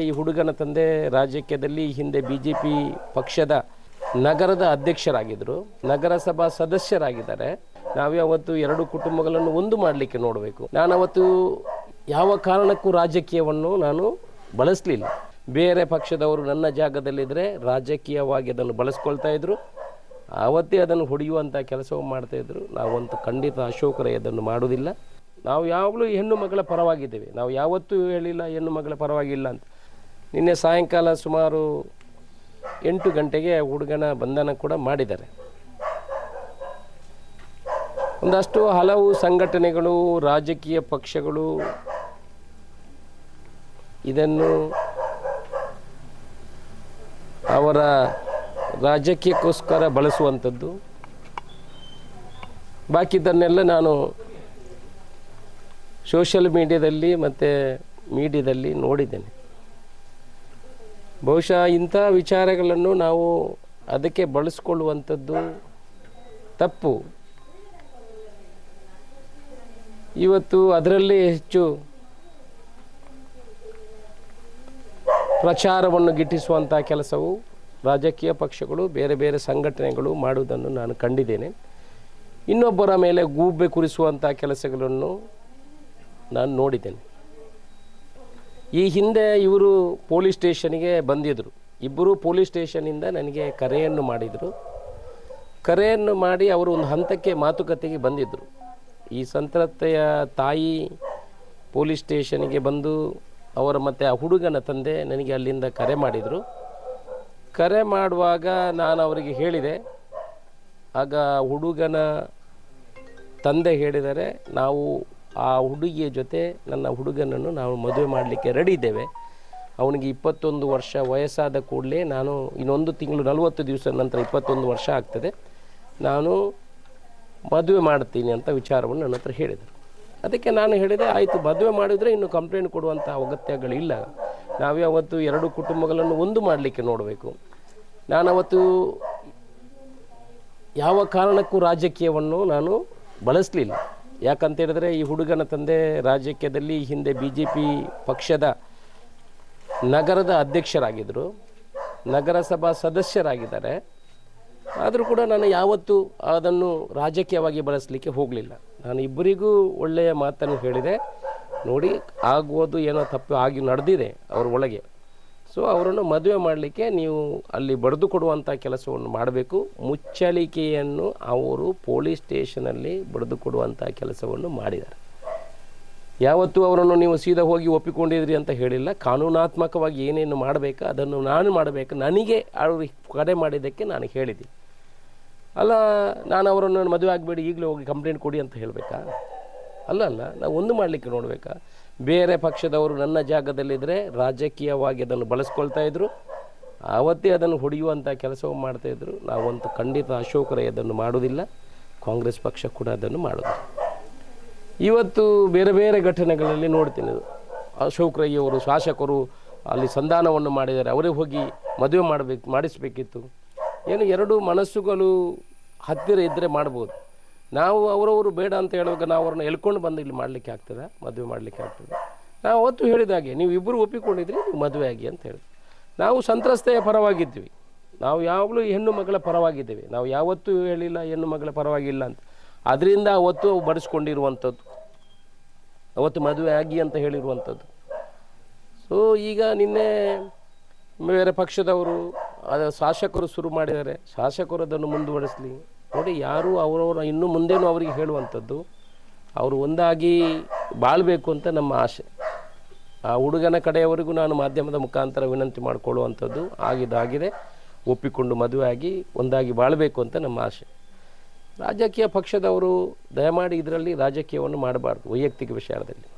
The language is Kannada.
ಈ ಹುಡುಗನ ತಂದೆ ರಾಜಕೀಯದಲ್ಲಿ ಹಿಂದೆ ಬಿ ಜೆ ಪಿ ಪಕ್ಷದ ನಗರದ ಅಧ್ಯಕ್ಷರಾಗಿದ್ದರು ನಗರಸಭಾ ಸದಸ್ಯರಾಗಿದ್ದಾರೆ. ನಾವು ಯಾವತ್ತು ಎರಡು ಕುಟುಂಬಗಳನ್ನು ಒಂದು ಮಾಡಲಿಕ್ಕೆ ನೋಡಬೇಕು. ನಾನು ಅವತ್ತು ಯಾವ ಕಾರಣಕ್ಕೂ ರಾಜಕೀಯವನ್ನು ನಾನು ಬಳಸಲಿಲ್ಲ. ಬೇರೆ ಪಕ್ಷದವರು ನನ್ನ ಜಾಗದಲ್ಲಿದ್ದರೆ ರಾಜಕೀಯವಾಗಿ ಅದನ್ನು ಬಳಸ್ಕೊಳ್ತಾ ಇದ್ರು. ಆವತ್ತೇ ಅದನ್ನು ಹೊಡೆಯುವಂಥ ಕೆಲಸವು ಮಾಡ್ತಾಯಿದ್ರು ನಾವಂತೂ ಖಂಡಿತ ಅಶೋಕರೇ ಅದನ್ನು ಮಾಡುವುದಿಲ್ಲ. ನಾವು ಯಾವಾಗಲೂ ಹೆಣ್ಣು ಮಗಳ ಪರವಾಗಿದ್ದೇವೆ. ನಾವು ಯಾವತ್ತೂ ಹೇಳಿಲ್ಲ ಹೆಣ್ಣು ಮಗಳ ಪರವಾಗಿಲ್ಲ ಅಂತ. ನಿನ್ನೆ ಸಾಯಂಕಾಲ ಸುಮಾರು ಎಂಟು ಗಂಟೆಗೆ ಹುಡುಗನ ಬಂಧನ ಕೂಡ ಮಾಡಿದ್ದಾರೆ. ಒಂದಷ್ಟು ಹಲವು ಸಂಘಟನೆಗಳು, ರಾಜಕೀಯ ಪಕ್ಷಗಳು ಇದನ್ನು ಅವರ ರಾಜಕೀಯಕ್ಕೋಸ್ಕರ ಬಳಸುವಂಥದ್ದು. ಬಾಕಿದ್ದನ್ನೆಲ್ಲ ನಾನು ಸೋಷಲ್ ಮೀಡಿಯಾದಲ್ಲಿ ಮತ್ತು ಮೀಡಿಯಾದಲ್ಲಿ ನೋಡಿದ್ದೇನೆ. ಬಹುಶಃ ಇಂಥ ವಿಚಾರಗಳನ್ನು ನಾವು ಅದಕ್ಕೆ ಬಳಸ್ಕೊಳ್ಳುವಂಥದ್ದು ತಪ್ಪು. ಇವತ್ತು ಅದರಲ್ಲಿ ಹೆಚ್ಚು ಪ್ರಚಾರವನ್ನು ಗಿಟ್ಟಿಸುವಂಥ ಕೆಲಸವು ರಾಜಕೀಯ ಪಕ್ಷಗಳು, ಬೇರೆ ಬೇರೆ ಸಂಘಟನೆಗಳು ಮಾಡುವುದನ್ನು ನಾನು ಕಂಡಿದ್ದೇನೆ. ಇನ್ನೊಬ್ಬರ ಮೇಲೆ ಗೂಬೆ ಕುರಿಸುವಂಥ ಕೆಲಸಗಳನ್ನು ನಾನು ನೋಡಿದ್ದೇನೆ. ಈ ಹಿಂದೆ ಇವರು ಪೊಲೀಸ್ ಸ್ಟೇಷನ್ಗೆ ಬಂದಿದ್ದರು ಇಬ್ಬರು ಪೊಲೀಸ್ ಸ್ಟೇಷನಿಂದ ನನಗೆ ಕರೆಯನ್ನು ಮಾಡಿದರು. ಕರೆಯನ್ನು ಮಾಡಿ ಅವರು ಒಂದು ಹಂತಕ್ಕೆ ಮಾತುಕತೆಗೆ ಬಂದಿದ್ದರು ಈ ಸಂತ್ರಸ್ತೆಯ ತಾಯಿ ಪೊಲೀಸ್ ಸ್ಟೇಷನ್ಗೆ ಬಂದು ಅವರ ಮತ್ತು ಆ ಹುಡುಗನ ತಂದೆ ನನಗೆ ಅಲ್ಲಿಂದ ಕರೆ ಮಾಡಿದರು. ಕರೆ ಮಾಡುವಾಗ ನಾನು ಅವರಿಗೆ ಹೇಳಿದೆ, ಆಗ ಹುಡುಗನ ತಂದೆ ಹೇಳಿದರೆ ನಾವು ಆ ಹುಡುಗಿಯ ಜೊತೆ ನನ್ನ ಹುಡುಗನನ್ನು ನಾವು ಮದುವೆ ಮಾಡಲಿಕ್ಕೆ ರೆಡಿ ಇದ್ದೇವೆ. ಅವನಿಗೆ ಇಪ್ಪತ್ತೊಂದು ವರ್ಷ ವಯಸ್ಸಾದ ಕೂಡಲೇ ನಾನು ಇನ್ನೊಂದು ತಿಂಗಳು ನಲವತ್ತು ದಿವಸ ನಂತರ ಇಪ್ಪತ್ತೊಂದು ವರ್ಷ ಆಗ್ತದೆ. ನಾನು ಮದುವೆ ಮಾಡ್ತೀನಿ ಅಂತ ವಿಚಾರವನ್ನು ನನ್ನ ಹತ್ರ ಹೇಳಿದರು. ಅದಕ್ಕೆ ನಾನು ಹೇಳಿದೆ, ಆಯಿತು, ಮದುವೆ ಮಾಡಿದರೆ ಇನ್ನು ಕಂಪ್ಲೇಂಟ್ ಕೊಡುವಂಥ ಅಗತ್ಯಗಳಿಲ್ಲ. ನಾವು ಯಾವತ್ತು ಎರಡು ಕುಟುಂಬಗಳನ್ನು ಒಂದು ಮಾಡಲಿಕ್ಕೆ ನೋಡಬೇಕು. ನಾನು ಅವತ್ತು ಯಾವ ಕಾರಣಕ್ಕೂ ರಾಜಕೀಯವನ್ನು ನಾನು ಬಳಸಲಿಲ್ಲ. ಯಾಕಂತ ಹೇಳಿದ್ರೆ ಈ ಹುಡುಗನ ತಂದೆ ರಾಜಕೀಯದಲ್ಲಿ ಹಿಂದೆ ಬಿ ಜೆ ಪಿ ಪಕ್ಷದ ನಗರದ ಅಧ್ಯಕ್ಷರಾಗಿದ್ದರು, ನಗರಸಭಾ ಸದಸ್ಯರಾಗಿದ್ದಾರೆ. ಆದರೂ ಕೂಡ ನಾನು ಯಾವತ್ತೂ ಅದನ್ನು ರಾಜಕೀಯವಾಗಿ ಬಳಸಲಿಕ್ಕೆ ಹೋಗಲಿಲ್ಲ. ನಾನು ಇಬ್ಬರಿಗೂ ಒಳ್ಳೆಯ ಮಾತನ್ನು ಹೇಳಿದೆ. ನೋಡಿ ಆಗುವುದು ಏನೋ ತಪ್ಪು ಆಗಿ ನಡೆದಿದೆ ಅವ್ರ ಒಳಗೆ. ಸೊ ಅವರನ್ನು ಮದುವೆ ಮಾಡಲಿಕ್ಕೆ ನೀವು ಅಲ್ಲಿ ಬರೆದು ಕೊಡುವಂಥ ಕೆಲಸವನ್ನು ಮಾಡಬೇಕು. ಮುಚ್ಚಳಿಕೆಯನ್ನು ಅವರು ಪೊಲೀಸ್ ಸ್ಟೇಷನಲ್ಲಿ ಬರೆದು ಕೊಡುವಂಥ ಕೆಲಸವನ್ನು ಮಾಡಿದ್ದಾರೆ. ಯಾವತ್ತೂ ಅವರನ್ನು ನೀವು ಸೀದಾ ಹೋಗಿ ಒಪ್ಪಿಕೊಂಡಿದ್ರಿ ಅಂತ ಹೇಳಿಲ್ಲ. ಕಾನೂನಾತ್ಮಕವಾಗಿ ಏನೇನು ಮಾಡಬೇಕು, ಅದನ್ನು ನಾನು ಮಾಡಬೇಕು. ನನಗೆ ಅವರು ಕರೆ ಮಾಡಿದ್ದಕ್ಕೆ ನಾನು ಹೇಳಿದೆ ಅಲ್ಲ, ನಾನು ಅವರನ್ನು ಮದುವೆ ಆಗಬೇಡಿ, ಈಗಲೇ ಹೋಗಿ ಕಂಪ್ಲೇಂಟ್ ಕೊಡಿ ಅಂತ ಹೇಳಬೇಕಾ? ಅಲ್ಲ ಅಲ್ಲ, ನಾವು ಒಂದು ಮಾಡಲಿಕ್ಕೆ ನೋಡಬೇಕಾ? ಬೇರೆ ಪಕ್ಷದವರು ನನ್ನ ಜಾಗದಲ್ಲಿದ್ದರೆ ರಾಜಕೀಯವಾಗಿ ಅದನ್ನು ಬಳಸ್ಕೊಳ್ತಾ ಇದ್ರು. ಆವತ್ತೇ ಅದನ್ನು ಹೊಡೆಯುವಂಥ ಕೆಲಸವು ಮಾಡ್ತಾಯಿದ್ರು ನಾವಂತೂ ಖಂಡಿತ ಅಶೋಕರೇ ಅದನ್ನು ಮಾಡುವುದಿಲ್ಲ. ಕಾಂಗ್ರೆಸ್ ಪಕ್ಷ ಕೂಡ ಅದನ್ನು ಮಾಡೋದು ಇವತ್ತು ಬೇರೆ ಬೇರೆ ಘಟನೆಗಳಲ್ಲಿ ನೋಡ್ತೀನಿ. ಅಶೋಕ್ ರೈ ಅವರು ಶಾಸಕರು ಅಲ್ಲಿ ಸಂಧಾನವನ್ನು ಮಾಡಿದ್ದಾರೆ. ಅವರೇ ಹೋಗಿ ಮದುವೆ ಮಾಡಬೇಕು, ಮಾಡಿಸಬೇಕಿತ್ತು. ಏನು ಎರಡು ಮನಸ್ಸುಗಳು ಹತ್ತಿರ ಇದ್ದರೆ ಮಾಡ್ಬೋದು. ನಾವು ಅವರವರು ಬೇಡ ಅಂತ ಹೇಳುವಾಗ ನಾವು ಅವ್ರನ್ನ ಎಳ್ಕೊಂಡು ಬಂದು ಇಲ್ಲಿ ಮಾಡಲಿಕ್ಕೆ ಆಗ್ತದೆ, ಮದುವೆ ಮಾಡಲಿಕ್ಕೆ ಆಗ್ತದೆ. ನಾವು ಅವತ್ತು ಹೇಳಿದಾಗೆ ನೀವು ಇಬ್ಬರು ಒಪ್ಪಿಕೊಂಡಿದ್ರಿ ನೀವು ಮದುವೆ ಆಗಿ ಅಂತ ಹೇಳಿದ್ವಿ ನಾವು ಸಂತ್ರಸ್ತೆಯ ಪರವಾಗಿದ್ವಿ ನಾವು ಯಾವಾಗಲೂ ಹೆಣ್ಣು ಮಗಳ ಪರವಾಗಿದ್ದೇವೆ. ನಾವು ಯಾವತ್ತೂ ಹೇಳಿಲ್ಲ ಹೆಣ್ಣು ಮಗಳ ಪರವಾಗಿಲ್ಲ ಅಂತ. ಅದರಿಂದ ಅವತ್ತು ಬಡಿಸ್ಕೊಂಡಿರುವಂಥದ್ದು. ಅವತ್ತು ಮದುವೆ ಆಗಿ ಅಂತ ಹೇಳಿರುವಂಥದ್ದು. ಸೊ ಈಗ ನಿನ್ನೆ ಬೇರೆ ಪಕ್ಷದವರು, ಅದ ಶಾಸಕರು ಶುರು ಮಾಡಿದ್ದಾರೆ. ಶಾಸಕರು ಅದನ್ನು ಮುಂದುವರಿಸಲಿ. ನೋಡಿ ಯಾರು ಅವರವರ ಇನ್ನು ಮುಂದೇನು ಅವರಿಗೆ ಹೇಳುವಂಥದ್ದು, ಅವರು ಒಂದಾಗಿ ಬಾಳಬೇಕು ಅಂತ ನಮ್ಮ ಆಸೆ ಆ ಹುಡುಗನ ಕಡೆಯವರೆಗೂ ನಾನು ಮಾಧ್ಯಮದ ಮುಖಾಂತರ ವಿನಂತಿ ಮಾಡಿಕೊಳ್ಳುವಂಥದ್ದು ಆಗಿದ್ದಾಗಿದೆ ಒಪ್ಪಿಕೊಂಡು ಮದುವೆ ಆಗಿ ಒಂದಾಗಿ ಬಾಳಬೇಕು ಅಂತ ನಮ್ಮ ಆಸೆ ರಾಜಕೀಯ ಪಕ್ಷದವರು ದಯಮಾಡಿ ಇದರಲ್ಲಿ ರಾಜಕೀಯವನ್ನು ಮಾಡಬಾರ್ದು ವೈಯಕ್ತಿಕ ವಿಚಾರದಲ್ಲಿ